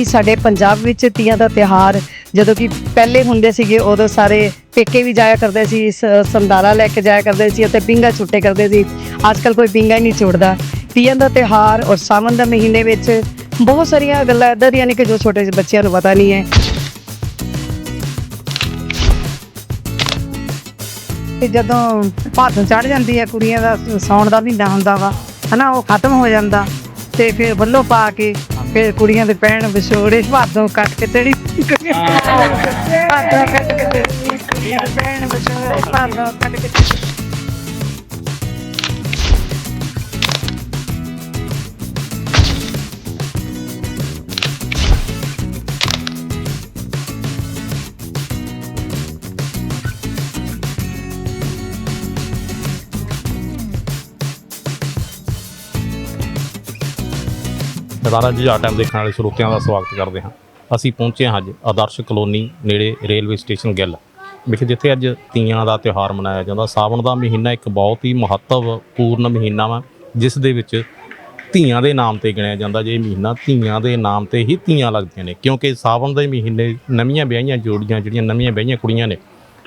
ਕਿ ਸਾਡੇ ਪੰਜਾਬ ਵਿੱਚ ਤੀਆਂ ਦਾ ਤਿਹਾਰ ਜਦੋਂ ਕਿ ਪਹਿਲੇ ਹੁੰਦੇ ਸੀਗੇ, ਉਦੋਂ ਸਾਰੇ ਪੇਕੇ ਵੀ ਜਾਇਆ ਕਰਦੇ ਸੀ, ਸ- ਸੰਦਾਰਾ ਲੈ ਕੇ ਜਾਇਆ ਕਰਦੇ ਸੀ ਅਤੇ ਪਿੰਗਾ ਛੁੱਟੇ ਕਰਦੇ ਸੀ। ਅੱਜ ਕੱਲ ਕੋਈ ਪਿੰਗਾ ਹੀ ਨਹੀਂ ਛੁੱਟਦਾ। ਤੀਆਂ ਦਾ ਤਿਹਾਰ ਔਰ ਸਾਵਣ ਦਾ ਮਹੀਨੇ ਵਿੱਚ ਬਹੁਤ ਸਾਰੀਆਂ ਗੱਲਾਂ ਇੱਦਾਂ ਦੀਆਂ ਨੇ ਕਿ ਜੋ ਛੋਟੇ ਬੱਚਿਆਂ ਨੂੰ ਪਤਾ ਨਹੀਂ ਹੈ। ਤੇ ਜਦੋਂ ਭਾਦੋਂ ਚੜ ਜਾਂਦੀ ਹੈ ਕੁੜੀਆਂ ਦਾ, ਸੌਣ ਦਾ ਮਹੀਨਾ ਹੁੰਦਾ ਵਾ, ਹਨਾ, ਉਹ ਖਤਮ ਹੋ ਜਾਂਦਾ। ਤੇ ਫਿਰ ਵੱਲੋਂ ਪਾ ਕੇ ਫਿਰ ਕੁੜੀਆਂ ਦੇ ਪੈਣ ਵਿਛੋੜੇ ਭਾਦੋਂ ਕੱਟ ਕੇ ਤੇੜੀ ਭਾਦੋਂ ਕੱਟ ਕੇ ਤੇੜੀ ਕੁੜੀਆਂ ਦੇ ਪੈਣ ਵਿਛੋੜੇ ਭਾਦੋਂ ਕੱਟ ਕੇ ਸਦਾਰਾ ਜੁਝਾਰ ਟਾਈਮ ਦੇਖਣ ਵਾਲੇ ਸਰੋਤਿਆਂ ਦਾ ਸਵਾਗਤ ਕਰਦੇ ਹਾਂ। ਅਸੀਂ ਪਹੁੰਚੇ ਹਾਂ ਅੱਜ ਆਦਰਸ਼ ਕਲੋਨੀ ਨੇੜੇ ਰੇਲਵੇ ਸਟੇਸ਼ਨ ਗਿੱਲ, ਵਿਖੇ ਜਿੱਥੇ ਅੱਜ ਤੀਆਂ ਦਾ ਤਿਉਹਾਰ ਮਨਾਇਆ ਜਾਂਦਾ। ਸਾਵਣ ਦਾ ਮਹੀਨਾ ਇੱਕ ਬਹੁਤ ਹੀ ਮਹੱਤਵਪੂਰਨ ਮਹੀਨਾ ਵਾ, ਜਿਸ ਦੇ ਵਿੱਚ ਧੀਆਂ ਦੇ ਨਾਮ ਤੇ ਗਿਣਿਆ ਜਾਂਦਾ। ਜੇ ਮਹੀਨਾ ਧੀਆਂ ਦੇ ਨਾਮ ਤੇ ਹੀ ਧੀਆਂ ਲੱਗਦੀਆਂ ਨੇ, ਕਿਉਂਕਿ ਸਾਵਣ ਦੇ ਮਹੀਨੇ ਨਵੀਆਂ ਵਿਆਹੀਆਂ ਜੋੜੀਆਂ ਜਿਹੜੀਆਂ ਨਵੀਆਂ ਵਿਆਹੀਆਂ ਕੁੜੀਆਂ ਨੇ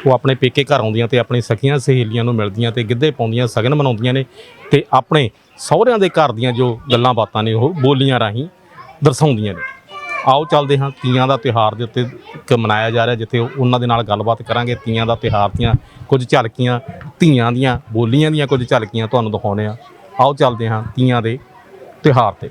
ਉਹ ਆਪਣੇ ਪੇਕੇ ਘਰ ਆਉਂਦੀਆਂ ਤੇ ਆਪਣੀ ਸਖੀਆਂ ਸਹੇਲੀਆਂ ਨੂੰ ਮਿਲਦੀਆਂ ਤੇ ਗਿੱਧੇ ਪਾਉਂਦੀਆਂ, ਸਗਨ ਮਨਾਉਂਦੀਆਂ ਨੇ ਤੇ ਆਪਣੇ ਸਹੁਰਿਆਂ ਦੇ ਘਰ ਦੀਆਂ ਜੋ ਗੱਲਾਂ ਬਾਤਾਂ ਨੇ ਉਹ ਬੋਲੀਆਂ ਰਾਹੀਂ ਦਰਸਾਉਂਦੀਆਂ ਨੇ। ਆਓ ਚੱਲਦੇ ਹਾਂ, ਤੀਆਂ ਦਾ ਤਿਉਹਾਰ ਦੇ ਉੱਤੇ ਇੱਕ ਮਨਾਇਆ ਜਾ ਰਿਹਾ ਜਿੱਥੇ ਉਹਨਾਂ ਦੇ ਨਾਲ ਗੱਲਬਾਤ ਕਰਾਂਗੇ। ਤੀਆਂ ਦਾ ਤਿਉਹਾਰ ਦੀਆਂ ਕੁਝ ਝਲਕੀਆਂ, ਧੀਆਂ ਦੀਆਂ, ਬੋਲੀਆਂ ਦੀਆਂ ਕੁਝ ਝਲਕੀਆਂ ਤੁਹਾਨੂੰ ਦਿਖਾਉਣੇ ਆ ਆਓ ਚੱਲਦੇ ਹਾਂ ਤੀਆਂ ਦੇ ਤਿਉਹਾਰ ਤੇ।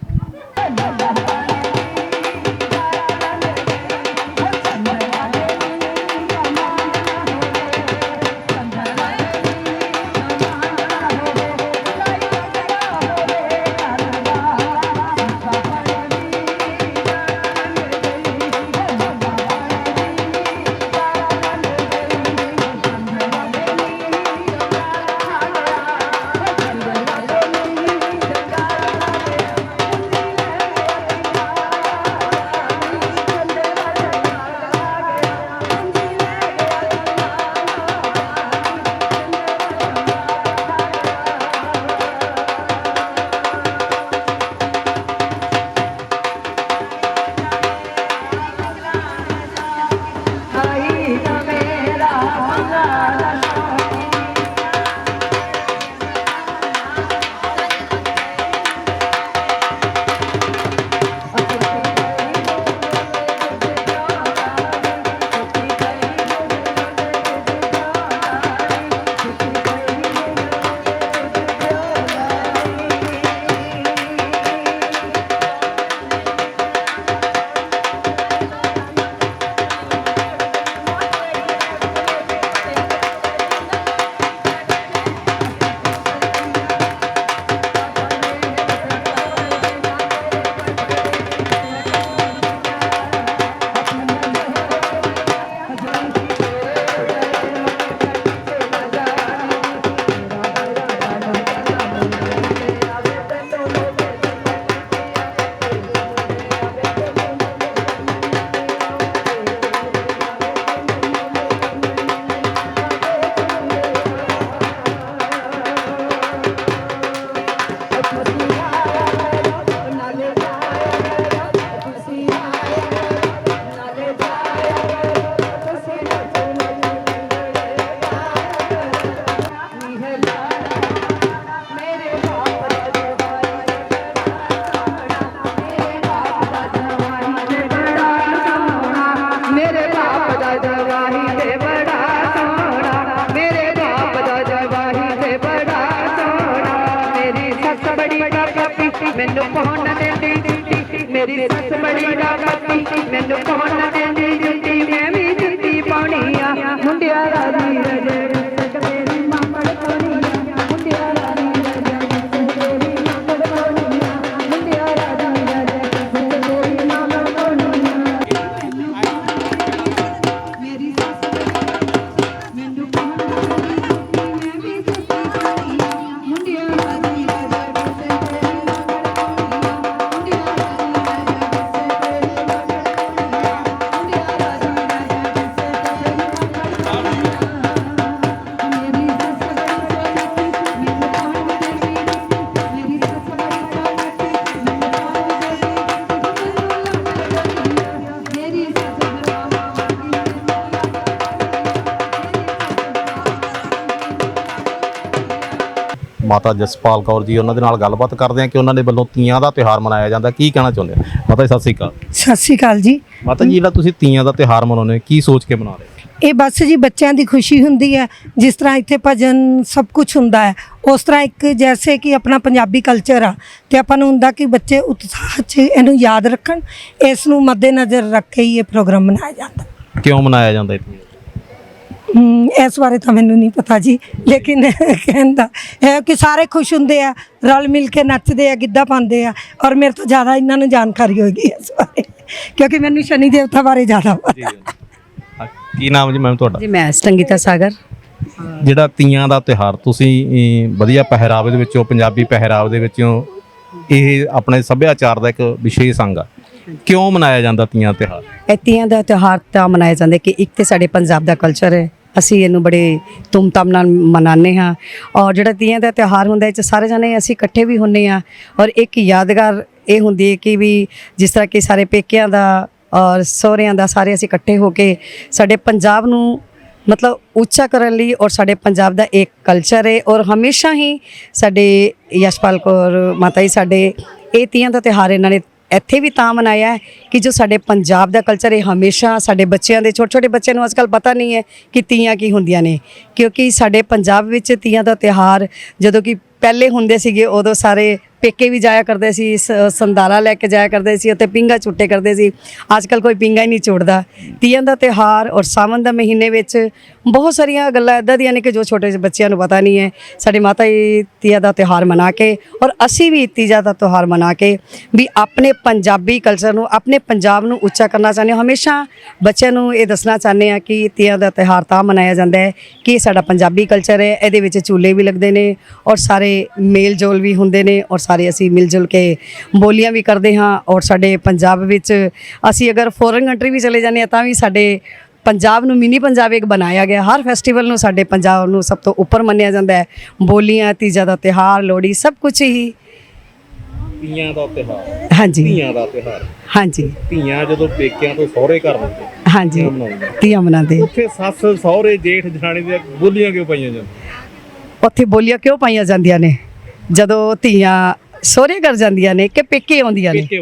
ਡਾਕਪੀ ਮੈਨੂੰ ਪਹੁੰਚ ਦਿੰਦੀ ਮੇਰੀ ਸੱਸ ਬੜੀ ਡਾਕਪੀ ਮੈਨੂੰ ਪਹੁੰਚ ਦਿੰਦੀ ਜੁੱਤੀ ਮੈਂ ਮਾਤਾ ਜਸਪਾਲ ਕੌਰ ਜੀ ਉਹਨਾਂ ਦੇ ਨਾਲ ਗੱਲਬਾਤ ਕਰਦੇ ਹਾਂ ਕਿ ਉਹਨਾਂ ਦੇ ਵੱਲੋਂ ਤੀਆਂ ਦਾ ਤਿਉਹਾਰ ਮਨਾਇਆ ਜਾਂਦਾ। ਕੀ ਕਹਿਣਾ ਚਾਹੁੰਦੇ ਆ ਮਾਤਾ ਜੀ ਸਤਿ ਸ੍ਰੀ ਅਕਾਲ। ਸਤਿ ਸ਼੍ਰੀ ਅਕਾਲ ਜੀ। ਮਾਤਾ ਜੀ ਜਿਹੜਾ ਤੁਸੀਂ ਤੀਆਂ ਦਾ ਤਿਉਹਾਰ ਮਨਾਉਂਦੇ ਕੀ ਸੋਚ ਕੇ ਮਨਾ ਰਹੇ ਇਹ ਬਸ ਜੀ ਬੱਚਿਆਂ ਦੀ ਖੁਸ਼ੀ ਹੁੰਦੀ ਹੈ। ਜਿਸ ਤਰ੍ਹਾਂ ਇੱਥੇ ਭਜਨ ਸਭ ਕੁਝ ਹੁੰਦਾ ਹੈ ਉਸ ਤਰ੍ਹਾਂ ਇੱਕ ਜੈਸੇ ਕਿ ਆਪਣਾ ਪੰਜਾਬੀ ਕਲਚਰ ਆ। ਤੇ ਆਪਾਂ ਨੂੰ ਹੁੰਦਾ ਕਿ ਬੱਚੇ ਉਤਸ਼ਾਹ 'ਚ ਇਹਨੂੰ ਯਾਦ ਰੱਖਣ ਇਸ ਨੂੰ ਮੱਦੇਨਜ਼ਰ ਰੱਖ ਕੇ ਹੀ ਇਹ ਪ੍ਰੋਗਰਾਮ ਮਨਾਇਆ ਜਾਂਦਾ। ਕਿਉਂ ਮਨਾਇਆ ਜਾਂਦਾ ਇਹ ਇਸ ਬਾਰੇ ਤਾਂ ਮੈਨੂੰ ਨਹੀਂ ਪਤਾ ਜੀ। ਲੇਕਿਨ ਕਹਿੰਦਾ ਹੈ ਕਿ ਸਾਰੇ ਖੁਸ਼ ਹੁੰਦੇ ਆ ਰਲ ਮਿਲ ਕੇ ਨੱਚਦੇ ਆ ਗਿੱਧਾ ਪਾਉਂਦੇ ਆ ਔਰ ਮੇਰੇ ਤੋਂ ਜ਼ਿਆਦਾ ਇਹਨਾਂ ਨੂੰ ਜਾਣਕਾਰੀ ਹੋਏਗੀ ਇਸ ਬਾਰੇ। ਕਿਉਂਕਿ ਮੈਨੂੰ ਸ਼ਨੀ ਦੇਵਤਾ ਬਾਰੇ ਜ਼ਿਆਦਾ ਪਤਾ। ਹਾਂ, ਕੀ ਨਾਮ ਜੀ ਮੈਮ ਤੁਹਾਡਾ? ਜੀ ਮੈਂ ਸੰਗੀਤਾ ਸਾਗਰ। ਜਿਹੜਾ ਤੀਆਂ ਦਾ ਤਿਉਹਾਰ ਤੁਸੀਂ ਵਧੀਆ ਪਹਿਰਾਵੇ ਦੇ ਵਿੱਚੋਂ ਪੰਜਾਬੀ ਪਹਿਰਾਵੇ ਦੇ ਵਿੱਚੋਂ ਇਹ ਆਪਣੇ ਸੱਭਿਆਚਾਰ ਦਾ ਇੱਕ ਵਿਸ਼ੇਸ਼ ਅੰਗ ਆ। ਕਿਉਂ ਮਨਾਇਆ ਜਾਂਦਾ ਤੀਆਂ ਤਿਉਹਾਰ? ਇਹ ਤੀਆਂ ਦਾ ਤਿਉਹਾਰ ਤਾਂ ਮਨਾਇਆ ਜਾਂਦਾ ਕਿ ਇੱਕ ਤੇ ਸਾਡੇ ਪੰਜਾਬ ਦਾ ਕਲਚਰ ਹੈ ਅਸੀਂ ਇਹਨੂੰ ਬੜੇ ਧੂਮਧਾਮ ਨਾਲ ਮਨਾਉਂਦੇ ਹਾਂ। ਔਰ ਜਿਹੜਾ ਤੀਆਂ ਦਾ ਤਿਉਹਾਰ ਹੁੰਦਾ ਇਹ 'ਚ ਸਾਰੇ ਜਣੇ ਅਸੀਂ ਇਕੱਠੇ ਵੀ ਹੁੰਨੇ ਆ ਔਰ ਇੱਕ ਯਾਦਗਾਰ ਇਹ ਹੁੰਦੀ ਹੈ ਕਿ ਵੀ ਜਿਸ ਤਰ੍ਹਾਂ ਕਿ ਸਾਰੇ ਪੇਕਿਆਂ ਦਾ ਔਰ ਸਹੁਰਿਆਂ ਦਾ ਸਾਰੇ ਅਸੀਂ ਇਕੱਠੇ ਹੋ ਕੇ ਸਾਡੇ ਪੰਜਾਬ ਨੂੰ ਮਤਲਬ ਉੱਚਾ ਕਰਨ ਲਈ ਔਰ ਸਾਡੇ ਪੰਜਾਬ ਦਾ ਇੱਕ ਕਲਚਰ ਹੈ। ਔਰ ਹਮੇਸ਼ਾ ਹੀ ਸਾਡੇ ਯਸ਼ਪਾਲ ਕੌਰ ਮਾਤਾ ਜੀ, ਸਾਡੇ ਇਹ ਤੀਆਂ ਦਾ ਤਿਉਹਾਰ ਇਹਨਾਂ ਨੇ ਇੱਥੇ ਵੀ ਤਾਂ ਮਨਾਇਆ ਕਿ ਜੋ ਸਾਡੇ ਪੰਜਾਬ ਦਾ ਕਲਚਰ ਇਹ ਹਮੇਸ਼ਾ ਸਾਡੇ ਬੱਚਿਆਂ ਦੇ ਛੋਟੇ ਛੋਟੇ ਬੱਚਿਆਂ ਨੂੰ ਅੱਜਕੱਲ ਪਤਾ ਨਹੀਂ ਹੈ ਕਿ ਤੀਆਂ ਕੀ ਹੁੰਦੀਆਂ ਨੇ। ਕਿਉਂਕਿ ਸਾਡੇ ਪੰਜਾਬ ਵਿੱਚ ਤੀਆਂ ਦਾ ਤਿਉਹਾਰ ਜਦੋਂ ਕਿ ਪਹਿਲੇ ਹੁੰਦੇ ਸੀਗੇ, ਉਦੋਂ ਸਾਰੇ ਪੇਕੇ ਵੀ ਜਾਇਆ ਕਰਦੇ ਸੀ, ਸ- ਸੰਦਾਰਾ ਲੈ ਕੇ ਜਾਇਆ ਕਰਦੇ ਸੀ ਅਤੇ ਪਿੰਗਾ ਛੁੱਟੇ ਕਰਦੇ ਸੀ। ਅੱਜ ਕੱਲ ਕੋਈ ਪਿੰਗਾ ਹੀ ਨਹੀਂ ਛੁੱਟਦਾ ਤੀਆਂ ਦਾ ਤਿਉਹਾਰ ਔਰ ਸਾਵਨ ਦਾ ਮਹੀਨੇ ਵਿੱਚ ਬਹੁਤ ਸਾਰੀਆਂ ਗੱਲਾਂ ਇਦਾਂ ਦੀਆਂ ਨੇ ਕਿ ਜੋ ਛੋਟੇ ਬੱਚਿਆਂ ਨੂੰ ਪਤਾ ਨਹੀਂ ਹੈ। ਸਾਡੇ ਮਾਤਾ ਜੀ ਤੀਆਂ ਦਾ ਤਿਉਹਾਰ ਮਨਾ ਕੇ ਔਰ ਅਸੀਂ ਵੀ ਤੀਜਾ ਦਾ ਤਿਉਹਾਰ ਮਨਾ ਕੇ ਵੀ ਆਪਣੇ ਪੰਜਾਬੀ ਕਲਚਰ ਨੂੰ, ਆਪਣੇ ਪੰਜਾਬ ਨੂੰ ਉੱਚਾ ਕਰਨਾ ਚਾਹੁੰਦੇ ਹਾਂ। ਹਮੇਸ਼ਾ ਬੱਚਿਆਂ ਨੂੰ ਇਹ ਦੱਸਣਾ ਚਾਹੁੰਦੇ ਆ ਕਿ ਤੀਆਂ ਦਾ ਤਿਉਹਾਰ ਤਾਂ ਮਨਾਇਆ ਜਾਂਦਾ ਹੈ ਕਿ ਸਾਡਾ ਪੰਜਾਬੀ ਕਲਚਰ ਹੈ, ਇਹਦੇ ਵਿੱਚ ਝੂਲੇ ਵੀ ਲੱਗਦੇ ਨੇ ਔਰ ਸਾਰੇ ਮੇਲ ਜੋਲ ਵੀ ਹੁੰਦੇ ਨੇ ਔਰ ਸਾਰੇ ਅਸੀਂ ਮਿਲ ਜੁਲ ਕੇ ਬੋਲੀਆਂ ਵੀ ਕਰਦੇ ਹਾਂ ਔਰ ਸਾਡੇ ਪੰਜਾਬ ਵਿੱਚ ਅਸੀਂ ਅਗਰ ਫੋਰਨ ਕੰਟਰੀ ਵੀ ਚਲੇ ਜਾਂਦੇ ਹਾਂ ਤਾਂ ਵੀ ਸਾਡੇ ਪੰਜਾਬ ਨੂੰ ਮਿਨੀ ਪੰਜਾਬ ਇੱਕ ਬਣਾਇਆ ਗਿਆ। ਹਰ ਫੈਸਟੀਵਲ ਨੂੰ ਸਾਡੇ ਪੰਜਾਬ ਨੂੰ ਸਭ ਤੋਂ ਉੱਪਰ ਮੰਨਿਆ ਜਾਂਦਾ ਹੈ। ਬੋਲੀਆਂ ਤੀਜਾ ਦਾ ਤਿਉਹਾਰ ਲੋਹੜੀ ਸਭ ਕੁਝ ਹੀ ਤੀਆਂ ਦਾ ਤਿਉਹਾਰ। ਹਾਂਜੀ। ਤੀਆਂ ਦਾ ਤਿਉਹਾਰ। ਹਾਂਜੀ। ਧੀਆਂ ਜਦੋਂ ਪੇਕਿਆਂ ਤੋਂ ਸਹੁਰੇ ਘਰ ਹੁੰਦੇ ਹਾਂਜੀ। ਤੀਆਂ ਮਨਾਉਂਦੇ ਉੱਥੇ ਸੱਸ ਸਹੁਰੇ ਜੇਠ ਜਠਾਣੀ ਦੀਆਂ ਬੋਲੀਆਂ ਕਿਉਂ ਪਾਈਆਂ ਜਾਂਦੀਆਂ? ਉੱਥੇ ਬੋਲੀਆਂ ਕਿਉਂ ਪਾਈਆਂ ਜਾਂਦੀਆਂ ਨੇ? ਜਦੋਂ ਧੀਆਂ ਸਹੁਰੇ ਘਰ ਜਾਂਦੀਆਂ ਨੇ ਕਿ ਪੇਕੇ ਆਉਂਦੀਆਂ ਨੇ? ਪੇਕੇ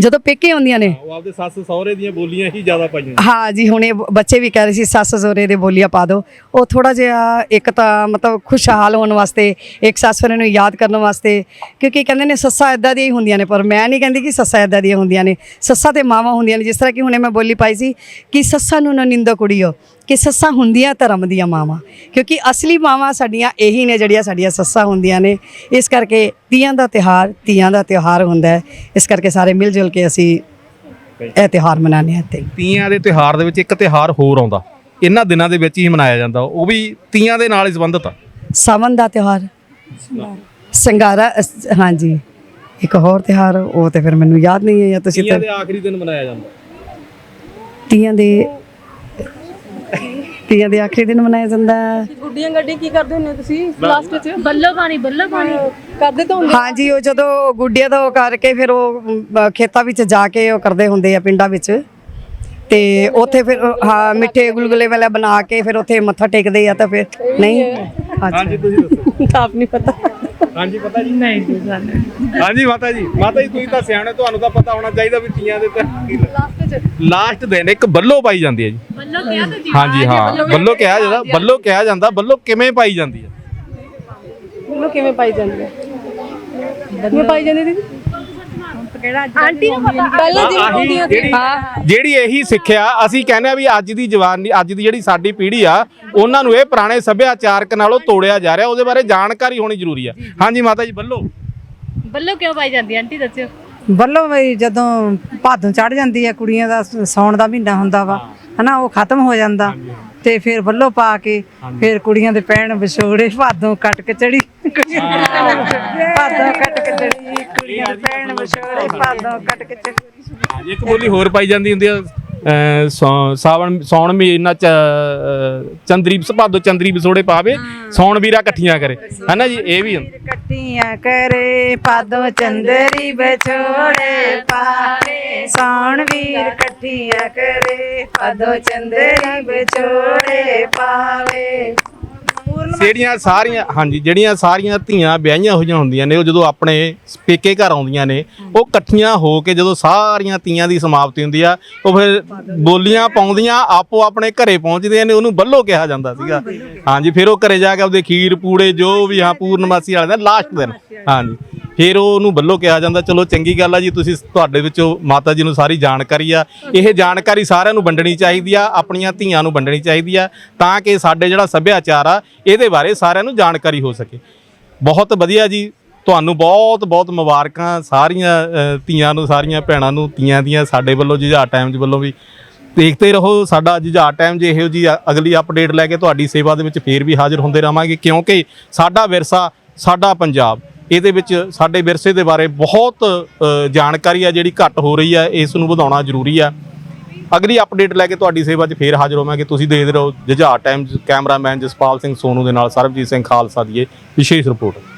ਜਦੋਂ ਪੇਕੇ ਆਉਂਦੀਆਂ ਨੇ। ਉਹ ਆਪਦੇ ਸੱਸ ਸਹੁਰੇ ਦੀਆਂ ਬੋਲੀਆਂ ਹੀ ਜ਼ਿਆਦਾ ਪਾਈਆਂ। ਹਾਂ ਜੀ ਹੁਣ ਇਹ ਬੱਚੇ ਵੀ ਕਹਿ ਰਹੇ ਸੀ ਸੱਸ ਸਹੁਰੇ ਦੇ ਬੋਲੀਆਂ ਪਾ ਦਿਓ ਉਹ ਥੋੜਾ ਜਿਹਾ ਇੱਕ ਤਾਂ ਮਤਲਬ ਖੁਸ਼ਹਾਲ ਹੋਣ ਵਾਸਤੇ ਇੱਕ ਸੱਸ ਸਹੁਰੇ ਨੂੰ ਯਾਦ ਕਰਨ ਵਾਸਤੇ ਕਿਉਂਕਿ ਕਹਿੰਦੇ ਨੇ ਸੱਸਾਂ ਇਦਾਂ ਦੀਆਂ ਹੀ ਹੁੰਦੀਆਂ ਨੇ ਪਰ ਮੈਂ ਨਹੀਂ ਕਹਿੰਦੀ ਕਿ ਸੱਸਾਂ ਇਦਾਂ ਦੀਆਂ ਹੁੰਦੀਆਂ ਨੇ। ਸੱਸਾਂ ਤੇ ਮਾਵਾਂ ਹੁੰਦੀਆਂ ਨੇ ਜਿਸ ਤਰ੍ਹਾਂ ਕਿ ਹੁਣੇ ਮੈਂ ਬੋਲੀ ਪਾਈ ਸੀ ਕਿ ਸੱਸਾਂ ਨੂੰ ਨਾ ਨਿੰਦੋ ਕੁੜੀਓ ਕਿ ਸੱਸਾਂ ਹੁੰਦੀਆਂ ਧਰਮ ਦੀਆਂ ਮਾਵਾਂ। ਕਿਉਂਕਿ ਅਸਲੀ ਮਾਵਾਂ ਸਾਡੀਆਂ ਇਹੀ ਨੇ ਜਿਹੜੀਆਂ ਸਾਡੀਆਂ ਸੱਸਾਂ ਹੁੰਦੀਆਂ ਨੇ। ਇਸ ਕਰਕੇ ਤੀਆਂ ਦਾ ਤਿਉਹਾਰ ਤੀਆਂ ਦਾ ਤਿਉਹਾਰ ਹੁੰਦਾ ਹੈ। ਇਸ ਕਰਕੇ ਸਾਰੇ ਮਿਲ ਜੁਲ ਕੇ ਅਸੀਂ ਇਹ ਤਿਉਹਾਰ ਮਨਾਉਂਦੇ ਹਾਂ ਇੱਥੇ। ਤੀਆਂ ਦੇ ਤਿਉਹਾਰ ਦੇ ਵਿੱਚ ਇੱਕ ਤਿਉਹਾਰ ਹੋਰ ਆਉਂਦਾ। ਇਹਨਾਂ ਦਿਨਾਂ ਦੇ ਵਿੱਚ ਹੀ ਮਨਾਇਆ ਜਾਂਦਾ। ਉਹ ਵੀ ਤੀਆਂ ਦੇ ਨਾਲ ਹੀ ਸੰਬੰਧਿਤ ਆ। ਸਾਵਨ ਦਾ ਤਿਉਹਾਰ। ਸੰਗਾਰਾ ਅਸ- ਹਾਂਜੀ। ਇੱਕ ਹੋਰ ਤਿਉਹਾਰ ਉਹ ਤੇ ਫਿਰ ਮੈਨੂੰ ਯਾਦ ਨਹੀਂ ਹੈ ਜਾਂ ਤੁਸੀਂ ਤੀਆਂ ਤਾਂ ਦੇ ਆਖਰੀ ਦਿਨ ਮਨਾਇਆ ਜਾਂਦਾ। ਤੀਆਂ ਦੇ ਤੀਆਂ ਦੇ ਆਖਰੀ ਦਿਨ ਮਨਾਇਆ ਜਾਂਦਾ ਹੈ। ਗੁੱਡੀਆਂ ਗੱਡੀਆਂ ਕੀ ਕਰਦੇ ਹੁੰਦੇ ਹੋ ਤੁਸੀਂ? ਲਾਸਟ ਚ? ਬੱਲਾ ਪਾਣੀ ਬੱਲਾ ਪਾਣੀ। ਕਰਦੇ ਤਾਂ ਹੁੰਦੇ ਹਾਂਜੀ ਉਹ ਜਦੋਂ ਗੁੱਡੀਆਂ ਦਾ ਉਹ ਕਰਕੇ ਫਿਰ ਉਹ ਅਮ, ਖੇਤਾਂ ਵਿੱਚ ਜਾ ਕੇ ਉਹ ਕਰਦੇ ਹੁੰਦੇ ਆ ਪਿੰਡਾਂ ਵਿੱਚ। ਤੇ ਉੱਥੇ ਫਿਰ ਹਾਂ ਮਿੱਠੇ ਗੁਲਗੁਲੇ ਵਾਲਾ ਬਣਾ ਕੇ ਫਿਰ ਉੱਥੇ ਮੱਥਾ ਟੇਕਦੇ ਆ ਤਾਂ ਫਿਰ ਨਹੀਂ? ਹਾਂਜੀ ਤੁਸੀਂ ਦੱਸੋ। ਆਪ ਨਹੀਂ ਪਤਾ। ਹਾਂਜੀ ਪਤਾ ਜੀ। ਨਹੀਂ ਹਾਂਜੀ ਮਾਤਾ ਜੀ। ਮਾਤਾ ਜੀ ਤੁਸੀਂ ਤਾਂ ਸਿਆਣੇ ਤੁਹਾਨੂੰ ਤਾਂ ਪਤਾ ਹੋਣਾ ਚਾਹੀਦਾ ਵੀ ਤੀਆਂ ਦੇ ਲਾਸਟ ਚ। ਲਾਸਟ ਦਿਨ ਇੱਕ ਬੱਲੋ ਪਾਈ ਜਾਂਦੀ ਹੈ ਜੀ। ਬੱਲਾ ਕਿਹਾ ਤੇ ਹਾਂਜੀ ਹਾਂ। ਬੱਲੋ ਕਿਹਾ ਜਾਂਦਾ ਬੱਲੋ ਕਿਹਾ ਜਾਂਦਾ ਬੱਲੋ ਕਿਵੇਂ ਪਾਈ ਜਾਂਦੀ ਹੈ? ਬੱਲੋ ਕਿਵੇਂ ਪਾਈ ਜਾਂਦੀ ਹੈ? ਕਿਵੇਂ ਪਾਈ ਜਾਂਦੀ ਦੀਦੀ? ਆਂਟੀ ਨੂੰ ਪਤਾ ਪਹਿਲਾਂ ਜਿਵੇਂ ਆਹੀ ਹੁੰਦੀਆਂ ਸੀ ਜਿਹੜੀ ਜਿਹੜੀ ਇਹੀ ਸਿੱਖਿਆ ਅਸੀਂ ਕਹਿੰਦੇ ਆ ਵੀ ਅੱਜ ਦੀ ਜਵਾਨੀ ਅੱਜ ਦੀ ਜਿਹੜੀ ਸਾਡੀ ਪੀੜ੍ਹੀ ਆ ਉਹਨਾਂ ਨੂੰ ਇਹ ਪੁਰਾਣੇ ਸੱਭਿਆਚਾਰਕ ਨਾਲੋਂ ਤੋੜਿਆ ਜਾ ਰਿਹਾ ਉਹਦੇ ਬਾਰੇ ਜਾਣਕਾਰੀ ਹੋਣੀ ਜ਼ਰੂਰੀ ਆ। ਹਾਂਜੀ ਮਾਤਾ ਜੀ ਬੱਲੋ। ਬੱਲੋ ਕਿਉਂ ਪਾਈ ਜਾਂਦੀ ਆਂਟੀ ਦੱਸਿਓ। ਵੱਲੋਂ ਵੀ ਜਦੋਂ ਭਾਦੋਂ ਚੜ ਜਾਂਦੀ ਹੈ ਕੁੜੀਆਂ ਦਾ ਸ- ਸਾਉਣ ਦਾ ਮਹੀਨਾ ਹੁੰਦਾ ਵਾ ਹਨਾ ਉਹ ਖਤਮ ਹੋ ਜਾਂਦਾ। ਤੇ ਫਿਰ ਵੱਲੋਂ ਪਾ ਕੇ ਫਿਰ ਕੁੜੀਆਂ ਦੇ ਪੈਣ ਵਿਛੋੜੇ ਭਾਦੋਂ ਕੱਟ ਕੇ ਚੜੀ। ਭਾਦੋਂ ਕੱਟ ਕੇ ਚੜੀ ਕੁੜੀਆਂ ਦੇ ਪੈਣ ਵਿਛੋੜੇ ਭਾਦੋਂ ਕੱਟ ਕੇ ਚੜੀ। ਇੱਕ ਬੋਲੀ ਹੋਰ ਪਾਈ ਜਾਂਦੀ ਹੁੰਦੀ ਆ। ਸਾਵਣ ਸੌਣ ਮਹੀਨਾ ਚ ਅਹ, ਚੰਦਰੀ ਭਾਦੋ ਚੰਦਰੀ ਵਿਸੋੜੇ ਪਾਵੇ ਸੌਣ ਵੀਰਾ ਇਕੱਠੀਆਂ ਕਰੇ। ਹਨਾ ਜੀ? ਇਹ ਵੀ ਕੱਟੀਆਂ ਕਰੇ ਭਾਦੋਂ ਚੰਦਰੀ ਵਿਛੋੜੇ ਪਾਵੇ ਸੌਣ ਵੀਰ ਕੱਟੀਆਂ ਕਰੇ ਭਾਦੋਂ ਚੰਦਰੀ ਵਿਛੋੜੇ ਪਾਵੇ। ਜਿਹੜੀਆਂ ਸਾਰੀਆਂ, ਹਾਂਜੀ, ਜਿਹੜੀਆਂ ਸਾਰੀਆਂ ਧੀਆਂ ਵਿਆਹੀਆਂ ਹੋਈਆਂ ਹੁੰਦੀਆਂ ਨੇ, ਉਹ ਜਦੋਂ ਆਪਣੇ ਪੇਕੇ ਘਰ ਆਉਂਦੀਆਂ ਨੇ, ਉਹ ਇਕੱਠੀਆਂ ਹੋ ਕੇ ਜਦੋਂ ਸਾਰੀਆਂ ਧੀਆਂ ਦੀ ਸਮਾਪਤੀ ਹੁੰਦੀ ਆ, ਉਹ ਫਿਰ ਬੋਲੀਆਂ ਪਾਉਂਦੀਆਂ, ਆਪੋ ਆਪਣੇ ਘਰੇ ਪਹੁੰਚਦੀਆਂ ਨੇ, ਉਹਨੂੰ ਬੱਲੋ ਕਿਹਾ ਜਾਂਦਾ ਸੀਗਾ। ਹਾਂਜੀ, ਫਿਰ ਉਹ ਘਰੇ ਜਾ ਕੇ ਉਹਦੇ ਖੀਰ, ਪੂੜੇ, ਜੋ ਵੀ, ਹਾਂ, ਪੂਰਨਮਾਸੀ ਵਾਲੇ ਦਾ ਲਾਸਟ ਦਿਨ। ਹਾਂਜੀ। ਫਿਰ ਉਹਨੂੰ ਵੱਲੋਂ ਕਿਹਾ ਜਾਂਦਾ, ਚਲੋ ਚੰਗੀ ਗੱਲ ਆ ਜੀ, ਤੁਸੀਂ ਤੁਹਾਡੇ ਵਿੱਚੋਂ ਮਾਤਾ ਜੀ ਨੂੰ ਸਾਰੀ ਜਾਣਕਾਰੀ ਆ। ਇਹ ਜਾਣਕਾਰੀ ਸਾਰਿਆਂ ਨੂੰ ਵੰਡਣੀ ਚਾਹੀਦੀ ਆ, ਆਪਣੀਆਂ ਧੀਆਂ ਨੂੰ ਵੰਡਣੀ ਚਾਹੀਦੀ ਆ, ਤਾਂ ਕਿ ਸਾਡੇ ਜਿਹੜਾ ਸੱਭਿਆਚਾਰ ਆ, ਇਹਦੇ ਬਾਰੇ ਸਾਰਿਆਂ ਨੂੰ ਜਾਣਕਾਰੀ ਹੋ ਸਕੇ। ਬਹੁਤ ਵਧੀਆ ਜੀ, ਤੁਹਾਨੂੰ ਬਹੁਤ ਬਹੁਤ ਮੁਬਾਰਕਾਂ, ਸਾਰੀਆਂ ਧੀਆਂ ਨੂੰ, ਸਾਰੀਆਂ ਭੈਣਾਂ ਨੂੰ, ਧੀਆਂ ਦੀਆਂ, ਸਾਡੇ ਵੱਲੋਂ ਜੁਝਾਰ ਟਾਈਮਜ਼ ਵੱਲੋਂ ਵੀ। ਦੇਖਦੇ ਰਹੋ, ਸਾਡਾ ਜੁਝਾਰ ਟਾਈਮ ਜੇ ਇਹੋ ਜੀ ਅਗਲੀ ਅਪਡੇਟ ਲੈ ਕੇ ਤੁਹਾਡੀ ਸੇਵਾ ਦੇ ਵਿੱਚ ਫੇਰ ਵੀ ਹਾਜ਼ਰ ਹੁੰਦੇ ਰਵਾਂਗੇ ਕਿਉਂਕਿ ਸਾਡਾ ਵਿਰਸਾ, ਸਾਡਾ ਪੰਜਾਬ। ਇਹਦੇ ਵਿੱਚ ਸਾਡੇ ਵਿਰਸੇ ਦੇ ਬਾਰੇ ਬਹੁਤ ਜਾਣਕਾਰੀ ਆ ਜਿਹੜੀ ਘੱਟ ਹੋ ਰਹੀ ਆ, ਇਸ ਨੂੰ ਵਧਾਉਣਾ ਜ਼ਰੂਰੀ ਆ। ਅਗਲੀ ਅਪਡੇਟ ਲੈ ਕੇ ਤੁਹਾਡੀ ਸੇਵਾ 'ਚ ਫੇਰ ਹਾਜ਼ਰ ਹੋਵਾਂਗੇ। ਤੁਸੀਂ ਦੇਖਦੇ ਰਹੋ ਜੁਝਾਰ ਟਾਈਮਜ਼ ਕੈਮਰਾਮੈਨ ਜਸਪਾਲ ਸਿੰਘ ਸੋਨੂ ਦੇ ਨਾਲ ਸਰਬਜੀਤ ਸਿੰਘ ਖਾਲਸਾ ਦੀ ਇਹ ਵਿਸ਼ੇਸ਼ ਰਿਪੋਰਟ।